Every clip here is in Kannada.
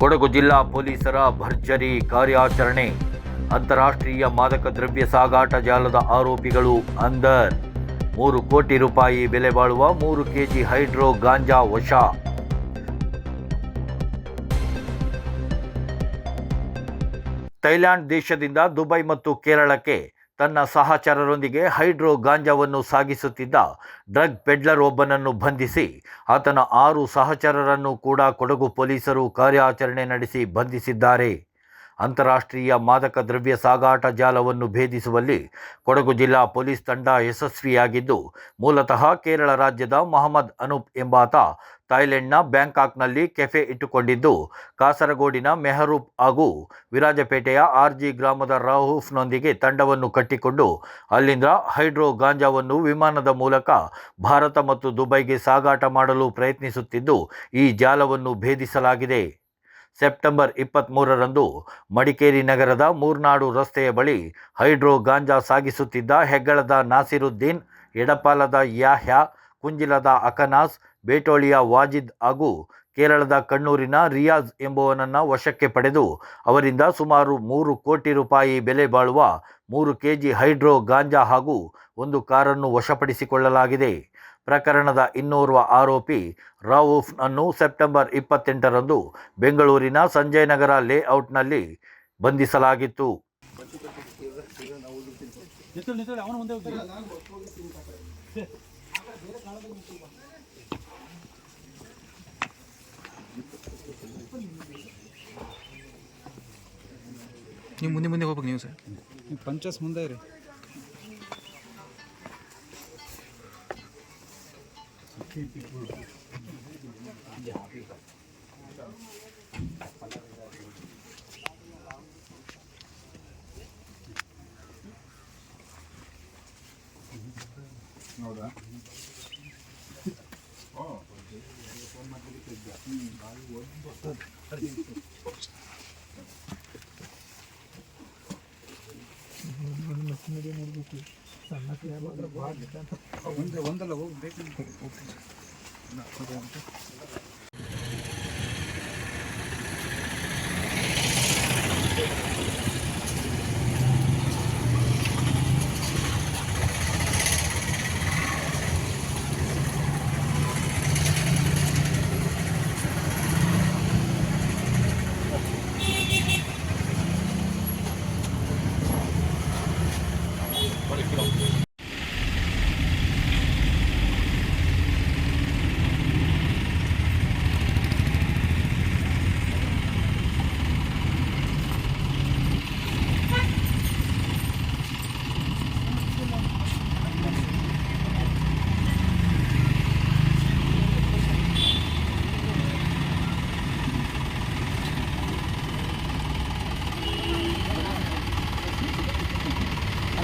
ಕೊಡಗು ಜಿಲ್ಲಾ ಪೊಲೀಸರ ಭರ್ಜರಿ ಕಾರ್ಯಾಚರಣೆ. ಅಂತಾರಾಷ್ಟ್ರೀಯ ಮಾದಕ ದ್ರವ್ಯ ಸಾಗಾಟ ಜಾಲದ ಆರೋಪಿಗಳು ಅಂದರ್. ಮೂರು ಕೋಟಿ ರೂಪಾಯಿ ಬೆಲೆ ಬಾಳುವ ಮೂರು ಕೆಜಿ ಹೈಡ್ರೋ ಗಾಂಜಾ ವಶ. ಥೈಲ್ಯಾಂಡ್ ದೇಶದಿಂದ ದುಬೈ ಮತ್ತು ಕೇರಳಕ್ಕೆ ತನ್ನ ಸಹಚರರೊಂದಿಗೆ ಹೈಡ್ರೋ ಗಾಂಜಾವನ್ನು ಸಾಗಿಸುತ್ತಿದ್ದ ಡ್ರಗ್ ಪೆಡ್ಲರ್ ಒಬ್ಬನನ್ನು ಬಂಧಿಸಿ, ಆತನ ಆರು ಸಹಚರರನ್ನು ಕೂಡ ಕೊಡಗು ಪೊಲೀಸರು ಕಾರ್ಯಾಚರಣೆ ನಡೆಸಿ ಬಂಧಿಸಿದ್ದಾರೆ. ಅಂತಾರಾಷ್ಟ್ರೀಯ ಮಾದಕ ದ್ರವ್ಯ ಸಾಗಾಟ ಜಾಲವನ್ನು ಭೇದಿಸುವಲ್ಲಿ ಕೊಡಗು ಜಿಲ್ಲಾ ಪೊಲೀಸ್ ತಂಡ ಯಶಸ್ವಿಯಾಗಿದ್ದು, ಮೂಲತಃ ಕೇರಳ ರಾಜ್ಯದ ಮೊಹಮ್ಮದ್ ಅನೂಪ್ ಎಂಬಾತ ಥಾಯ್ಲೆಂಡ್ನ ಬ್ಯಾಂಕಾಕ್ನಲ್ಲಿ ಕೆಫೆ ಇಟ್ಟುಕೊಂಡಿದ್ದು, ಕಾಸರಗೋಡಿನ ಮೆಹರೂಪ್ ಹಾಗೂ ವಿರಾಜಪೇಟೆಯ ಆರ್ಜಿ ಗ್ರಾಮದ ರಾಹುಫ್ನೊಂದಿಗೆ ತಂಡವನ್ನು ಕಟ್ಟಿಕೊಂಡು, ಅಲ್ಲಿಂದ ಹೈಡ್ರೋ ಗಾಂಜಾವನ್ನು ವಿಮಾನದ ಮೂಲಕ ಭಾರತ ಮತ್ತು ದುಬೈಗೆ ಸಾಗಾಟ ಮಾಡಲು ಪ್ರಯತ್ನಿಸುತ್ತಿದ್ದು, ಈ ಜಾಲವನ್ನು ಭೇದಿಸಲಾಗಿದೆ. ಸೆಪ್ಟೆಂಬರ್ ಇಪ್ಪತ್ತ್ಮೂರರಂದು ಮಡಿಕೇರಿ ನಗರದ ಮೂರ್ನಾಡು ರಸ್ತೆಯ ಬಳಿ ಹೈಡ್ರೋ ಗಾಂಜಾ ಸಾಗಿಸುತ್ತಿದ್ದ ಹೆಗ್ಗಳದ ನಾಸಿರುದ್ದೀನ್, ಎಡಪಾಲದ ಯಾಹ್ಯಾ, ಕುಂಜಿಲದ ಅಕನಾಸ್, ಬೇಟೋಳಿಯ ವಾಜಿದ್ ಹಾಗೂ ಕೇರಳದ ಕಣ್ಣೂರಿನ ರಿಯಾಜ್ ಎಂಬುವನನ್ನು ವಶಕ್ಕೆ ಪಡೆದು ಅವರಿಂದ ಸುಮಾರು ಮೂರು ಕೋಟಿ ರೂಪಾಯಿ ಬೆಲೆ ಬಾಳುವ ಮೂರು ಕೆಜಿ ಹೈಡ್ರೋ ಗಾಂಜಾ ಹಾಗೂ ಒಂದು ಕಾರನ್ನು ವಶಪಡಿಸಿಕೊಳ್ಳಲಾಗಿದೆ. ಪ್ರಕರಣದ ಇನ್ನೋರ್ವ ಆರೋಪಿ ರಾವೂಫ್ನನ್ನು ಸೆಪ್ಟೆಂಬರ್ ಇಪ್ಪತ್ತೆಂಟರಂದು ಬೆಂಗಳೂರಿನ ಸಂಜಯ್ ನಗರ ಲೇಔಟ್ನಲ್ಲಿ ಬಂಧಿಸಲಾಗಿತ್ತು. ಅವನು ನೀವು ಮುಂದೆ ಮುಂದೆ ಹೋಗ್ಬೇಕು ನೀವು ಸರ್. ನೀವು ಪಂಚಸ್ ಮುಂದೆ ಇರಿ. ಒಂದೇ ಒಂದಲ್ಲ ಹೋಗ್ಬೇಕು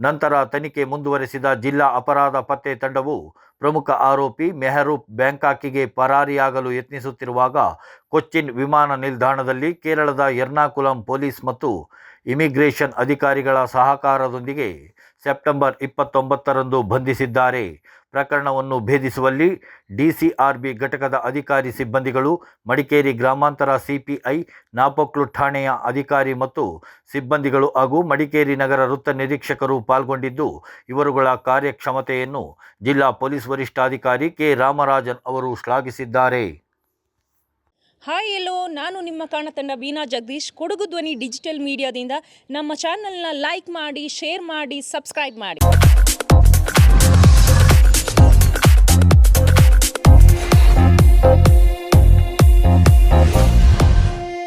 ನಂತರ ತನಿಖೆ ಮುಂದುವರೆಸಿದ ಜಿಲ್ಲಾ ಅಪರಾಧ ಪತ್ತೆ ತಂಡವು ಪ್ರಮುಖ ಆರೋಪಿ ಮೆಹರೂಪ್ ಬ್ಯಾಂಕಾಕಿಗೆ ಪರಾರಿಯಾಗಲು ಯತ್ನಿಸುತ್ತಿರುವಾಗ ಕೊಚ್ಚಿನ್ ವಿಮಾನ ನಿಲ್ದಾಣದಲ್ಲಿ ಕೇರಳದ ಎರ್ನಾಕುಲಂ ಪೊಲೀಸ್ ಮತ್ತು ಇಮಿಗ್ರೇಷನ್ ಅಧಿಕಾರಿಗಳ ಸಹಕಾರದೊಂದಿಗೆ ಸೆಪ್ಟೆಂಬರ್ ಇಪ್ಪತ್ತೊಂಬತ್ತರಂದು ಬಂಧಿಸಿದ್ದಾರೆ. ಪ್ರಕರಣವನ್ನು ಭೇದಿಸುವಲ್ಲಿ ಡಿಸಿಆರ್ಬಿ ಘಟಕದ ಅಧಿಕಾರಿ ಸಿಬ್ಬಂದಿಗಳು ಮಡಿಕೇರಿ ಗ್ರಾಮಾಂತರ ಸಿಪಿಐ, ನಾಪೊಕ್ಲು ಠಾಣೆಯ ಅಧಿಕಾರಿ ಮತ್ತು ಸಿಬ್ಬಂದಿಗಳು ಹಾಗೂ ಮಡಿಕೇರಿ ನಗರ ವೃತ್ತ ನಿರೀಕ್ಷಕರು ಪಾಲ್ಗೊಂಡಿದ್ದು, ಇವರುಗಳ ಕಾರ್ಯಕ್ಷಮತೆಯನ್ನು ಜಿಲ್ಲಾ ಪೊಲೀಸ್ ವರಿಷ್ಠಾಧಿಕಾರಿ ಕೆ. ರಾಮರಾಜನ್ ಅವರು ಶ್ಲಾಘಿಸಿದ್ದಾರೆ. ಹಾಯ್ ಎಲ್ಲೋ, ನಾನು ನಿಮ್ಮ ಕಾಣತಂಡ ವೀನಾ ಜಗದೀಶ್. ಕೊಡಗು ಧ್ವನಿ ಡಿಜಿಟಲ್ ಮೀಡಿಯಾದಿಂದ ನಮ್ಮ ಚಾನಲ್ನ ಲೈಕ್ ಮಾಡಿ, ಶೇರ್ ಮಾಡಿ, ಸಬ್ಸ್ಕ್ರೈಬ್ ಮಾಡಿ.